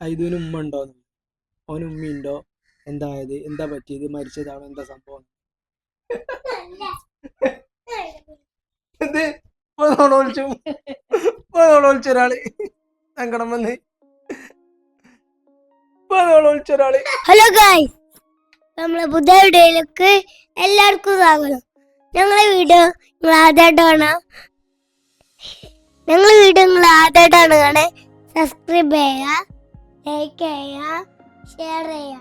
ഐദുവിന് ഉമ്മ ഉണ്ടോ അവന് ഉമ്മയുണ്ടോ? എന്തായത് എന്താ പറ്റിയത്? മരിച്ചതാണോ? എന്താ സംഭവം? എന്ത്? ഒളിച്ചു ഒളിച്ച ഒരാൾ. സങ്കടം വന്ന്. ഒളിച്ച ഒരാൾ. ഹലോ ഗായ് നമ്മളെ പുതിയ വീഡിയോയിലേക്ക് എല്ലാവർക്കും സ്വാഗതം. ഞങ്ങളെ വീഡിയോ നിങ്ങൾ ആദ്യമായിട്ടാണ് ഞങ്ങളെ വീഡിയോ നിങ്ങൾ ആദ്യമായിട്ടാണ് കാണേ സബ്സ്ക്രൈബ് ചെയ്യുക. ലൈക്ക് ചെയ്യുക ഷെയർ ചെയ്യുക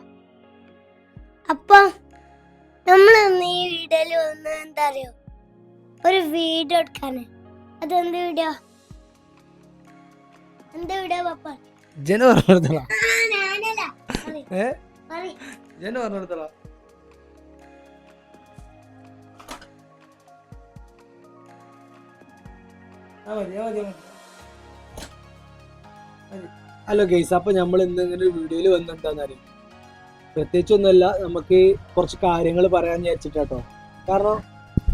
അപ്പം നമ്മൾ ഇന്ന് ഈ വീഡിയോയിൽ വന്ന് എന്താ അറിയോ ഒരു വീഡിയോ എടുക്കാന്. അതെന്ത് വീഡിയോ? എന്ത് വീഡിയോ പപ്പ? ജന ഞാനല്ല. ഏ? പറയ്. ജന പറഞ്ഞെടുത്തളാ ഹലോ ഗെയ്സ് അപ്പൊ നമ്മൾ ഇന്ന് ഇങ്ങനെ ഒരു വീഡിയോയിൽ വന്നെന്താന്നറിയും? പ്രത്യേകിച്ചൊന്നുമല്ല നമുക്ക് കുറച്ച് കാര്യങ്ങൾ പറയാൻ വിചാരിച്ചിട്ടാട്ടോ. കാരണം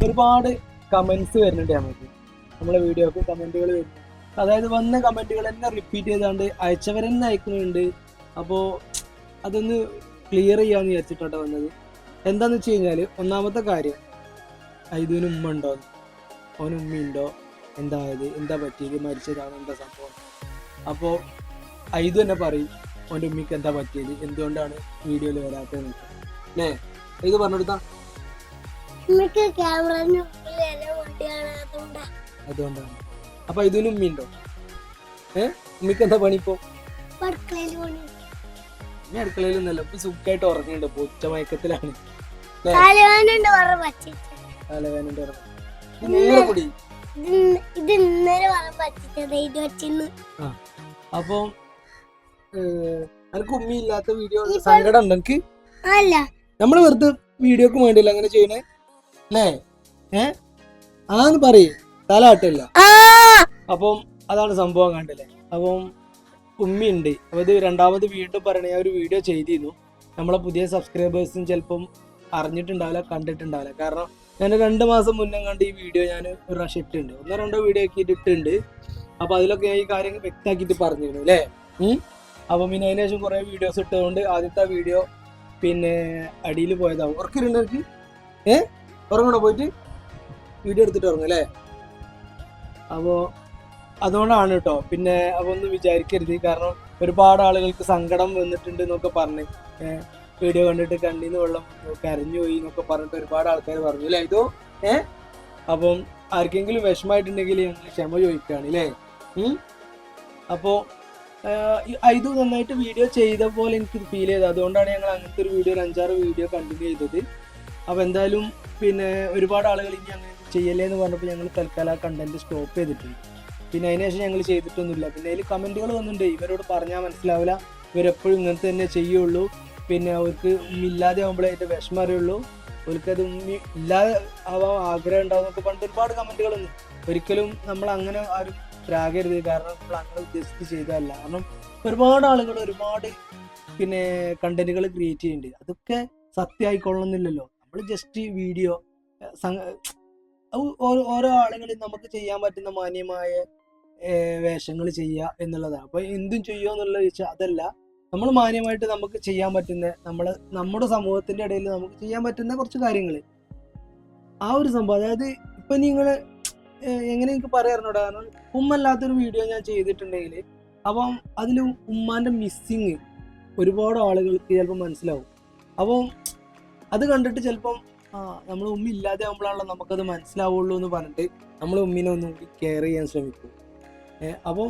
ഒരുപാട് കമന്റ്സ് വരുന്നുണ്ട് നമുക്ക് നമ്മളെ വീഡിയോക്ക് കമന്റുകൾ വരുന്നുണ്ട്. അതായത് വന്ന കമന്റുകൾ തന്നെ റിപ്പീറ്റ് ചെയ്താണ്ട് അയച്ചവരെന്നെ അയക്കുന്നുണ്ട്. അപ്പോൾ അതൊന്ന് ക്ലിയർ ചെയ്യാന്ന് വിചാരിച്ചിട്ടാട്ടോ വന്നത്. എന്താന്ന് വെച്ച് കഴിഞ്ഞാൽ ഒന്നാമത്തെ കാര്യം ഐദുവിന് ഉമ്മ ഉണ്ടോ? അവന് ഉമ്മയുണ്ടോ? എന്തായത് എന്താ പറ്റിയത്? മരിച്ചതാണോ? എന്താ സംഭവം? അപ്പോൾ ഐതു തന്നെ പറയും അവന്റെ ഉമ്മയ്ക്ക് എന്താ പറ്റിയത്? എന്തുകൊണ്ടാണ് വീഡിയോയിൽ വരാത്തത്? അല്ലേ? ഇത് പറഞ്ഞെടുത്താ അതുകൊണ്ടാണ്. അപ്പൊ ഇതിന് ഉമ്മയുണ്ടോ ഏ? ഉമ്മയ്ക്ക് എന്താ പണി ഇപ്പോ? ഞാൻ അടുക്കളയിലൊന്നല്ല ഇപ്പൊ സുഖമായിട്ട് ഉറങ്ങുന്നുണ്ട് ഇപ്പൊ ഉച്ച മയക്കത്തിലാണ്. തലവേനുണ്ട് ഇത് കൂടി ഇത് ഇന്നലെ പറ പറ്റിച്ചത് ഇത് വെച്ചിന്ന് അപ്പൊ എനിക്ക് ഉമ്മയില്ലാത്ത വീഡിയോ സങ്കടം ഉണ്ട് എനിക്ക് നമ്മൾ വെറുതെ വീഡിയോക്ക് വേണ്ടിയില്ല അങ്ങനെ ചെയ്യണേ? അല്ലേ ഏ? ആന്ന് പറയേ. തലാട്ടില്ല അപ്പം അതാണ് സംഭവം കണ്ടല്ലേ? അപ്പം ഉമ്മയുണ്ട്. അപ്പോൾ ഇത് രണ്ടാമത് വീണ്ടും പറയണേ ഒരു വീഡിയോ ചെയ്തിരുന്നു. നമ്മളെ പുതിയ സബ്സ്ക്രൈബേഴ്സും ചിലപ്പം അറിഞ്ഞിട്ടുണ്ടാവില്ല കണ്ടിട്ടുണ്ടാവില്ല. കാരണം ഞാൻ രണ്ട് മാസം മുന്നേ കണ്ട് ഈ വീഡിയോ ഞാൻ ഒരു പ്രാവശ്യം ഇട്ടുണ്ട് ഒന്നോ രണ്ടോ വീഡിയോ ഒക്കെ ഇട്ടിട്ടുണ്ട്. അപ്പോൾ അതിലൊക്കെ ഞാൻ ഈ കാര്യങ്ങൾ വ്യക്തമാക്കിയിട്ട് പറഞ്ഞിരുന്നു അല്ലേ? അപ്പം പിന്നെ അതിന് ശേഷം കുറേ വീഡിയോസ് ഇട്ടതുകൊണ്ട് ആദ്യത്തെ വീഡിയോ പിന്നെ അടിയിൽ പോയതാണ് ഉറക്കിരുണ്ട് എനിക്ക് ഏ? ഉറങ്ങണോ പോയിട്ട്? വീഡിയോ എടുത്തിട്ട് ഉറങ്ങും അല്ലേ? അപ്പോൾ അതുകൊണ്ടാണ് കേട്ടോ. പിന്നെ അപ്പോൾ ഒന്ന് വിചാരിക്കരുത്. കാരണം ഒരുപാട് ആളുകൾക്ക് സങ്കടം വന്നിട്ടുണ്ട് എന്നൊക്കെ പറഞ്ഞ്. വീഡിയോ കണ്ടിട്ട് കണ്ണീന്ന് വെള്ളം കരഞ്ഞു പോയി എന്നൊക്കെ പറഞ്ഞിട്ട് ഒരുപാട് ആൾക്കാർ പറഞ്ഞു അല്ലേ? ഇതോ? ഏ? അപ്പം ആർക്കെങ്കിലും വിഷമമായിട്ടുണ്ടെങ്കിൽ ഞങ്ങൾ ക്ഷമ ചോദിക്കുകയാണ് അല്ലേ അപ്പോൾ ഇത് നന്നായിട്ട് വീഡിയോ ചെയ്ത പോലെ എനിക്ക് ഫീൽ ചെയ്തത് അതുകൊണ്ടാണ് ഞങ്ങൾ അങ്ങനത്തെ ഒരു വീഡിയോ ഒരു അഞ്ചാറ് വീഡിയോ കണ്ടിന്യൂ ചെയ്തത്. അപ്പോൾ എന്തായാലും പിന്നെ ഒരുപാട് ആളുകൾ ഇനി അങ്ങനെ ചെയ്യല്ലേ എന്ന് പറഞ്ഞപ്പോൾ ഞങ്ങൾ തൽക്കാലം ആ കണ്ടന്റ് സ്റ്റോപ്പ് ചെയ്തിട്ടുണ്ട് പിന്നെ അതിനുശേഷം ഞങ്ങൾ ചെയ്തിട്ടൊന്നുമില്ല. പിന്നെ അതിൽ കമന്റുകൾ വന്നിട്ടുണ്ട്. ഇവരോട് പറഞ്ഞാൽ മനസ്സിലാവില്ല. ഇവരെപ്പോഴും ഇങ്ങനത്തെ തന്നെ ചെയ്യുള്ളൂ. പിന്നെ അവർക്ക് ഇല്ലാതെ ആകുമ്പോഴേ അതിന്റെ വിഷമം അറിയുള്ളൂ. അവർക്കത് ഇല്ലാതെ ആവാൻ ആഗ്രഹം ഉണ്ടാവും എന്നൊക്കെ പറഞ്ഞിട്ട് ഒരുപാട് കമന്റുകൾ ഒരിക്കലും നമ്മൾ അങ്ങനെ ആരും പ്രാകരുത് കാരണം നമ്മൾ അങ്ങനെ ഉദ്ദേശിച്ച് ചെയ്തതല്ല. കാരണം ഒരുപാട് ആളുകൾ ഒരുപാട് പിന്നെ കണ്ടന്റുകൾ ക്രിയേറ്റ് ചെയ്യുന്നുണ്ട്. അതൊക്കെ സത്യമായിക്കൊള്ളണമെന്നില്ലല്ലോ. നമ്മൾ ജസ്റ്റ് വീഡിയോ ഓരോ ആളുകളും നമുക്ക് ചെയ്യാൻ പറ്റുന്ന മാന്യമായ വേഷങ്ങൾ ചെയ്യുക എന്നുള്ളതാണ്. അപ്പൊ എന്തും ചെയ്യുക എന്നുള്ളത് വെച്ചാൽ അതല്ല. നമ്മൾ മാന്യമായിട്ട് നമുക്ക് ചെയ്യാൻ പറ്റുന്ന നമ്മളെ നമ്മുടെ സമൂഹത്തിന്റെ ഇടയിൽ നമുക്ക് ചെയ്യാൻ പറ്റുന്ന കുറച്ച് കാര്യങ്ങൾ. ആ ഒരു സംഭവം. അതായത് ഇപ്പൊ നിങ്ങൾ ഏഹ് എങ്ങനെ എനിക്ക് പറയാറുണ്ടോ കാരണം ഉമ്മല്ലാത്തൊരു വീഡിയോ ഞാൻ ചെയ്തിട്ടുണ്ടെങ്കിൽ അപ്പം അതിൽ ഉമ്മാന്റെ മിസ്സിങ് ഒരുപാട് ആളുകൾക്ക് ചിലപ്പോൾ മനസ്സിലാവും. അപ്പം അത് കണ്ടിട്ട് ചിലപ്പം നമ്മൾ ഉമ്മ ഇല്ലാതെ ആകുമ്പോഴാണല്ലോ നമുക്കത് മനസ്സിലാവുള്ളൂ എന്ന് പറഞ്ഞിട്ട് നമ്മൾ ഉമ്മിനെ ഒന്നും കെയർ ചെയ്യാൻ ശ്രമിക്കും. അപ്പം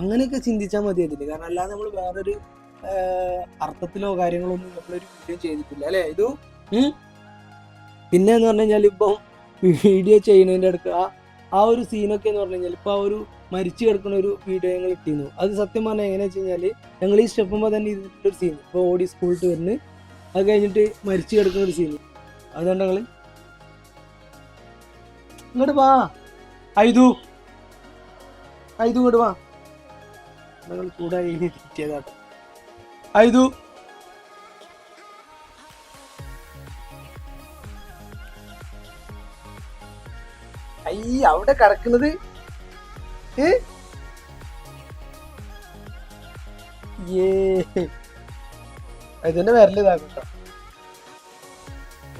അങ്ങനെയൊക്കെ ചിന്തിച്ചാൽ മതി അതിൽ കാരണം അല്ലാതെ നമ്മൾ വേറൊരു അർത്ഥത്തിലോ കാര്യങ്ങളോ ഒന്നും നമ്മളൊരു വീഡിയോ ചെയ്തിട്ടില്ല. അല്ലേ? ഇത് പിന്നെ എന്ന് പറഞ്ഞു കഴിഞ്ഞാൽ ഇപ്പം വീഡിയോ ചെയ്യുന്നതിന്റെ അടുക്ക ആ ആ ഒരു സീനൊക്കെ എന്ന് പറഞ്ഞു കഴിഞ്ഞാൽ ഇപ്പൊ ആ ഒരു മരിച്ചു കിടക്കുന്ന ഒരു വീഡിയോ ഞങ്ങൾ ഇട്ടിരുന്നു. അത് സത്യം പറഞ്ഞാൽ എങ്ങനെയാ വെച്ച് കഴിഞ്ഞാൽ ഞങ്ങൾ ഈ സ്റ്റെപ്പുമ്പോൾ തന്നെ ഇതിട്ടൊരു സീൻ ഇപ്പോൾ ഓടി സ്കൂളിൽ വരുന്നു അത് കഴിഞ്ഞിട്ട് മരിച്ചു കിടക്കുന്ന ഒരു സീൻ അതുകൊണ്ട് ഞങ്ങൾ ഇങ്ങോട്ട് വാ. ഐതു ഐതു ഇങ്ങോട്ട് വാ. ഞങ്ങൾ കൂടെ ഐതു ഐ അവിടെ കിടക്കുന്നത് ഏ? ഏ. ഇതിന്റെ വിരൽ ഇതാക്കട്ടോ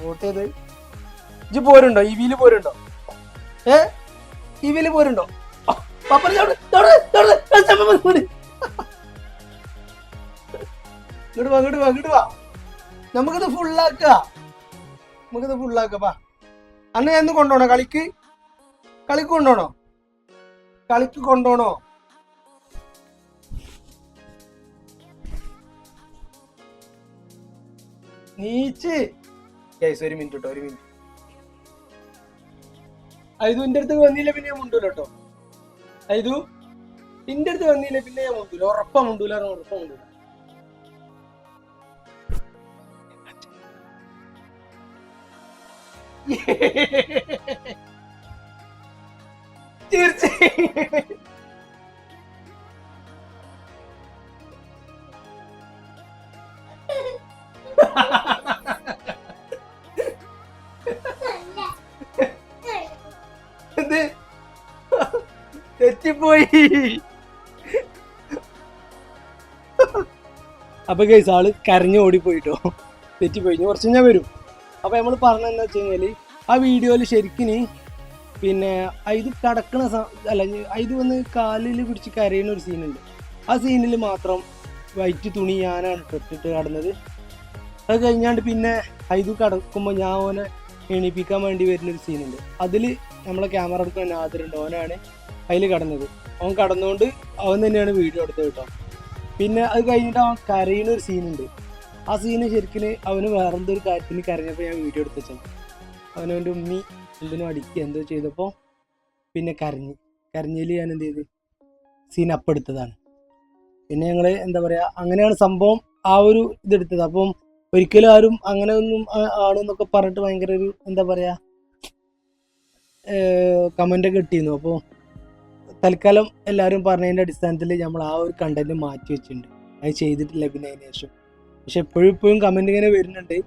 വോട്ട് ചെയ്ത്. ഇജ് പോരുണ്ടോ? ഈ വീൽ പോരുണ്ടോ? ഏ? ഈ വീൽ പോരുണ്ടോ? ഇങ്ങോട്ട്. വാ ഇങ്ങോട്ട് വാ നമുക്കിത് ഫുള്ളാക്ക നമുക്കിത് ഫുള്ളാക്ക വാ. അന്ന് ഞാൻ കൊണ്ടുപോണോ? കളിക്ക്? കളിക്ക് കൊണ്ടോണോ? കളിക്ക് കൊണ്ടോണോ? നീച്ച്. ഒരു മിനിറ്റ് കേട്ടോ ഒരു മിനിറ്റ്. ഐതു എന്റെ അടുത്ത് വന്നില്ല പിന്നെ ഞാൻ മുണ്ടൂല കേട്ടോ ഐതു എന്റെ അടുത്ത് വന്നില്ല പിന്നെ ഞാൻ മുണ്ടൂല. ഉറപ്പാ മുണ്ടൂല ഉറപ്പാ മുണ്ടൂല. തീർച്ചയായും. എന്ത് തെറ്റിപ്പോയി അപ്പൊ കേസ് ആൾ കരഞ്ഞു ഓടിപ്പോയിട്ടോ? തെറ്റിപ്പോയി. കുറച്ച് ഞാൻ വരും. അപ്പൊ നമ്മൾ പറഞ്ഞതെന്ന് വെച്ച് കഴിഞ്ഞാൽ ആ വീഡിയോയിൽ ശരിക്കിന് പിന്നെ ഇത് കടക്കണ അല്ല ഇത് വന്ന് കാലിൽ പിടിച്ച് കരയുന്ന ഒരു സീനുണ്ട് ആ സീനിൽ മാത്രം വൈറ്റ് തുണി ഞാനാണ് ഇട്ടിട്ട് കടന്നത് അത് കഴിഞ്ഞാണ്ട് പിന്നെ ഇത് കടക്കുമ്പോൾ ഞാൻ ഓനെ എണീപ്പിക്കാൻ വേണ്ടി വരുന്നൊരു സീനുണ്ട് അതിൽ നമ്മളെ ക്യാമറ എടുക്കാൻ ആദരുണ്ട് ഓനാണ് അതിൽ കടന്നത്. അവൻ കടന്നുകൊണ്ട് അവൻ തന്നെയാണ് വീഡിയോ എടുത്തത് കേട്ടോ. പിന്നെ അത് കഴിഞ്ഞിട്ട് അവൻ കരയുന്ന ഒരു സീനുണ്ട് ആ സീന് ശരിക്കും അവന് വേറെന്തൊരു കാര്യത്തിന് കരഞ്ഞപ്പോൾ ഞാൻ വീഡിയോ എടുത്തു വെച്ചത്. അവനവന്റെ ഉമ്മി എന്തിനും അടിക്കുക എന്തോ ചെയ്തപ്പോൾ പിന്നെ കരഞ്ഞു. കരഞ്ഞതിൽ ഞാൻ എന്ത് ചെയ്ത്? സീൻ അപ്പ് എടുത്തതാണ്. പിന്നെ ഞങ്ങൾ എന്താ പറയുക അങ്ങനെയാണ് സംഭവം ആ ഒരു ഇതെടുത്തത് അപ്പം ഒരിക്കലും ആരും അങ്ങനെ ഒന്നും ആണെന്നൊക്കെ പറഞ്ഞിട്ട് ഭയങ്കര ഒരു എന്താ പറയുക കമന്റ് ഒക്കെ കിട്ടിയിരുന്നു അപ്പോൾ തൽക്കാലം എല്ലാവരും പറഞ്ഞതിന്റെ അടിസ്ഥാനത്തിൽ നമ്മൾ ആ ഒരു കണ്ടന്റ് മാറ്റി വെച്ചിട്ടുണ്ട്. അത് ചെയ്തിട്ടില്ല പിന്നെ അതിന് ശേഷം. പക്ഷെ എപ്പോഴും ഇപ്പോഴും കമന്റ് ഇങ്ങനെ വരുന്നുണ്ട്.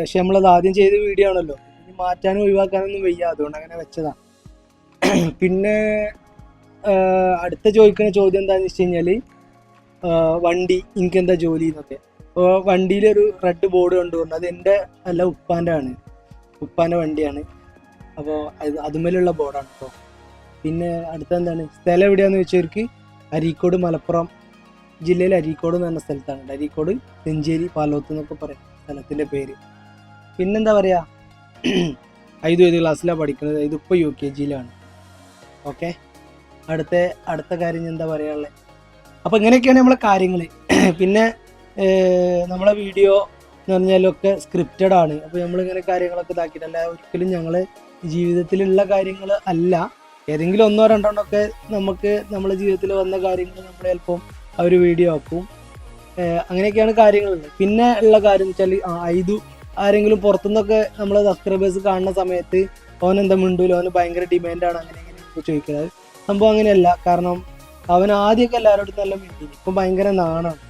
പക്ഷെ നമ്മളത് ആദ്യം ചെയ്ത വീഡിയോ ആണല്ലോ. മാറ്റാനും ഒഴിവാക്കാനൊന്നും വയ്യ. അതുകൊണ്ട് അങ്ങനെ വെച്ചതാ. പിന്നെ അടുത്ത ചോദിക്കുന്ന ചോദ്യം എന്താണെന്ന് വെച്ച് കഴിഞ്ഞാൽ വണ്ടി എനിക്ക് എന്താ ജോലി എന്നൊക്കെ. അപ്പോൾ വണ്ടിയിലൊരു റെഡ് ബോർഡ് കണ്ടുകൊണ്ട് അത് എന്റെ അല്ല ഉപ്പാന്റെ ആണ്. ഉപ്പാന്റെ വണ്ടിയാണ്. അപ്പോൾ അത് അതുമേലുള്ള ബോർഡാണ് ഇപ്പോൾ പിന്നെ അടുത്ത എന്താണ്? സ്ഥലം എവിടെയാണെന്ന് വെച്ചവർക്ക് അരീക്കോട് മലപ്പുറം ജില്ലയിൽ അരീക്കോട് എന്ന് പറഞ്ഞ സ്ഥലത്താണ്. അരീക്കോട് നെഞ്ചേരി പാലോത്ത് എന്നൊക്കെ പറയും സ്ഥലത്തിന്റെ പേര്. പിന്നെന്താ പറയുക ഐതു ഏത് ക്ലാസ്സിലാണ് പഠിക്കുന്നത് ഇതിപ്പോൾ യു കെ ജിയിലാണ് ഓക്കെ അടുത്ത അടുത്ത കാര്യം എന്താ പറയാനുള്ളത് അപ്പോൾ ഇങ്ങനെയൊക്കെയാണ് നമ്മളെ കാര്യങ്ങൾ പിന്നെ നമ്മളെ വീഡിയോ എന്ന് പറഞ്ഞാലൊക്കെ സ്ക്രിപ്റ്റഡ് ആണ്. അപ്പോൾ നമ്മളിങ്ങനെ കാര്യങ്ങളൊക്കെ ഇതാക്കിയിട്ടല്ല ഒരിക്കലും ഞങ്ങൾ ജീവിതത്തിലുള്ള കാര്യങ്ങൾ അല്ല. ഏതെങ്കിലും ഒന്നോ രണ്ടെണ്ണോ ഒക്കെ നമുക്ക് നമ്മുടെ ജീവിതത്തിൽ വന്ന കാര്യങ്ങൾ നമ്മൾ ചിലപ്പം അവർ വീഡിയോ ആക്കും. അങ്ങനെയൊക്കെയാണ് കാര്യങ്ങളുള്ളത്. പിന്നെ ഉള്ള കാര്യം വെച്ചാൽ ഐതു ആരെങ്കിലും പുറത്തുനിന്നൊക്കെ നമ്മളെ സബ്സ്ക്രൈബേഴ്സ് കാണുന്ന സമയത്ത് അവൻ എന്താ മിണ്ടൂല അവന് ഭയങ്കര ഡിമാൻഡാണ് അങ്ങനെ ഇങ്ങനെ ചോദിക്കുന്നത്. സംഭവം അങ്ങനെയല്ല കാരണം അവൻ ആദ്യമൊക്കെ എല്ലാവരോടും നല്ല മിണ്ടി ഇപ്പം ഭയങ്കര നാണാണ്.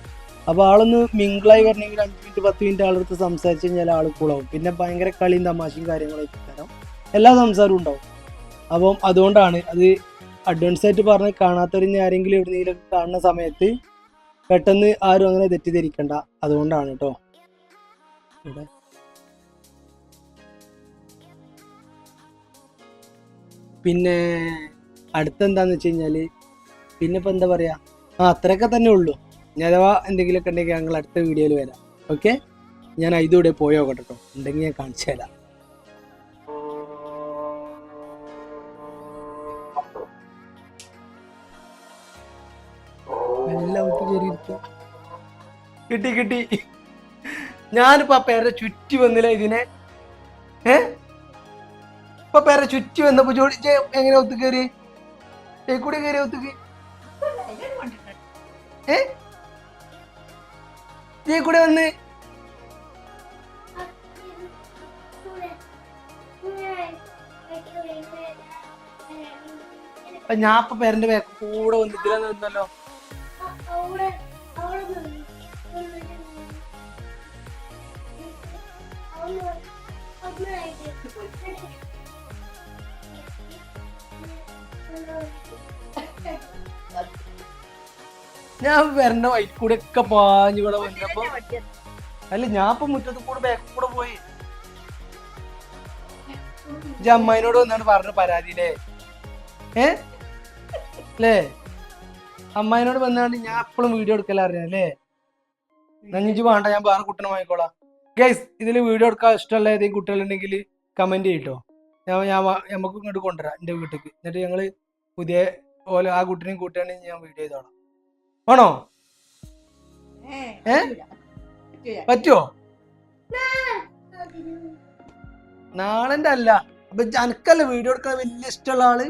അപ്പോൾ ആളൊന്ന് മിങ്കിളായി വരണമെങ്കിൽ അഞ്ച് മിനിറ്റ് പത്ത് മിനിറ്റ് ആളെടുത്ത് സംസാരിച്ച് കഴിഞ്ഞാൽ ആൾ കൂളാവും പിന്നെ ഭയങ്കര കളിയും തമാശയും കാര്യങ്ങളൊക്കെ തരാം. എല്ലാ സംസാരവും ഉണ്ടാവും. അപ്പം അതുകൊണ്ടാണ് അത് അഡ്വാൻസ് ആയിട്ട് പറഞ്ഞ് കാണാത്തവരിഞ്ഞ് ആരെങ്കിലും എവിടെയെങ്കിലും കാണുന്ന സമയത്ത് പെട്ടെന്ന് ആരും അങ്ങനെ തെറ്റിദ്ധരിക്കണ്ട. അതുകൊണ്ടാണ് കേട്ടോ ഇവിടെ. പിന്നെ അടുത്തെന്താന്ന് വെച്ച് കഴിഞ്ഞാൽ പിന്നെ ഇപ്പൊ എന്താ പറയാ? ആ അത്രയൊക്കെ തന്നെ ഉള്ളൂ. അഥവാ എന്തെങ്കിലുമൊക്കെ ഉണ്ടെങ്കിൽ ഞങ്ങൾ അടുത്ത വീഡിയോയിൽ വരാം. ഓക്കെ? ഞാൻ ഇതൂടെ പോയോ കേട്ടോ ഉണ്ടെങ്കിൽ ഞാൻ കാണിച്ചു തരാം. കിട്ടി കിട്ടി. ഞാനിപ്പോ ആ പേരെ ചുറ്റി വന്നില്ല ഇതിനെ? ഏ? ഇപ്പൊ പേരെ ചുറ്റി വന്നപ്പോ ചോദിച്ച എങ്ങനെ ഒത്തു കയറി? കൂടെ കയറി ഒത്തു കയറി. ഏ? കൂടെ വന്ന്? അപ്പൊ ഞാൻ ഇപ്പൊ പേരന്റെ ബാക്ക് കൂടെ വന്നിട്ടില്ല നിന്നല്ലോ. അവിടെ അവിടെ ഞാൻ വരണ വൈറ്റ് കൂടെ ഒക്കെ പാഞ്ഞു കൂടെ വന്നപ്പോ. അല്ല ഞാൻ ഇപ്പൊ മുറ്റത്ത് കൂടെ ബാക്ക് കൂടെ പോയി. അമ്മായിനോട് വന്നാണ് പറഞ്ഞ പരാതിയില്ലേ ഏ? അല്ലേ അമ്മായിനോട് വന്നാണ്ട് ഞാൻ എപ്പോഴും വീഡിയോ എടുക്കല അറിയാല്ലേ നഞ്ഞിച്ച് വേണ്ട ഞാൻ വേറെ കുട്ടനെ വാങ്ങിക്കോളാം. ഗൈസ് ഇതിൽ വീഡിയോ എടുക്കാൻ ഇഷ്ടമുള്ള ഏതെങ്കിലും കുട്ടികളുണ്ടെങ്കിൽ കമന്റ് ചെയ്യട്ടോ ഞാൻ ഞാൻ നമുക്ക് ഇങ്ങോട്ട് കൊണ്ടുവരാം എന്റെ വീട്ടിലേക്ക് എന്നിട്ട് ഞങ്ങൾ പുതിയ പോലെ ആ കുട്ടിനെയും കൂട്ടുകയാണെങ്കിൽ ഞാൻ വീഡിയോ ചെയ്തോളാം. ആണോ ഏ? പറ്റുമോ നാളെന്റെ അല്ല. അപ്പൊ അനക്കല്ല വീഡിയോ എടുക്കാൻ വലിയ ഇഷ്ടമുള്ള ആൾ?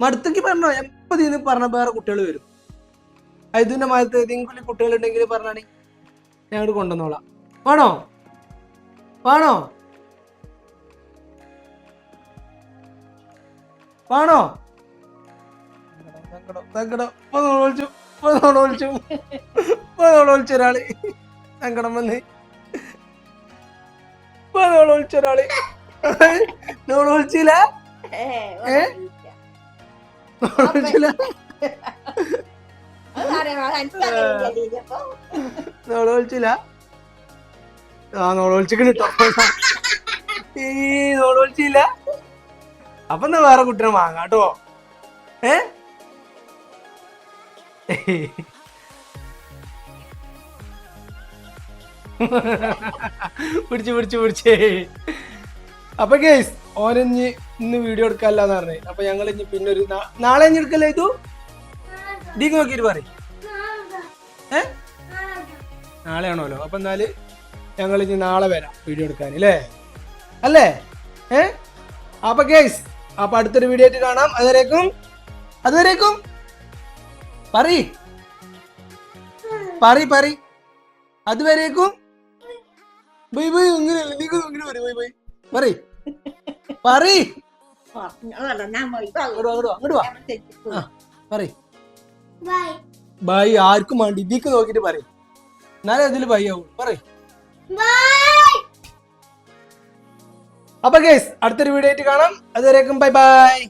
മടുത്തേക്ക്. പറഞ്ഞോ. എപ്പോ ഇതിന് പറഞ്ഞ വേറെ കുട്ടികൾ വരും? അതിന്റെ മരത്ത് ഏതെങ്കിലും കുട്ടികൾ ഉണ്ടെങ്കിൽ പറഞ്ഞാണി ഞങ്ങൾ കൊണ്ടുവന്നോളാം. വേണോ? വേണോ? വേണോ? സങ്കടം സങ്കടം ഒരാൾ. വന്ന്. നോളൊളിച്ചു ഒരാൾ? നോളൊളിച്ചില്ല നോളൊളിച്ചില്ല ആ കേട്ടോ ഈ നോളൊളിച്ചില്ല അപ്പൊ എന്നാ വേറെ കുട്ടിനെ വാങ്ങാട്ടോ ഏ? പിടിച്ചു പിടിച്ചു പിടിച്ചേ. അപ്പൊ കേസ് ഓനഞ്ഞ് ഇന്ന് വീഡിയോ എടുക്കാല്ലാന്ന് പറഞ്ഞേ. അപ്പൊ ഞങ്ങൾ ഇനി പിന്നെ ഒരു നാളെ ഇനി എടുക്കല്ലേ ഇതു? ദീക്ക് നോക്കിട്ട് പറയും. ഏ? നാളെയാണല്ലോ അപ്പൊ എന്നാൽ ഞങ്ങൾ ഇനി നാളെ വരാം വീഡിയോ എടുക്കാൻ അല്ലേ അല്ലേ? ഏ? അപ്പൊ കേസ് അപ്പൊ അടുത്തൊരു വീഡിയോ ആയിട്ട് കാണാം. അതുവരേക്കും അതുവരേക്കും. പറി പറി പറി അതുവരേക്കും. Bye bye. ഇങ്ങനെ നീക്ക് ഇങ്ങനെ പറയ് ബൈ ബൈ. പറി പറി പറയ്. ബൈ ആർക്കും വേണ്ടി. ഇതിക്ക് നോക്കിട്ട് പറയും. എന്നാലേ അതിൽ ബൈ ആവും പറയും. അപ്പൊ ഗേസ് അടുത്തൊരു വീഡിയോ ആയിട്ട് കാണാം. അതുവരേക്കും ബൈ ബൈ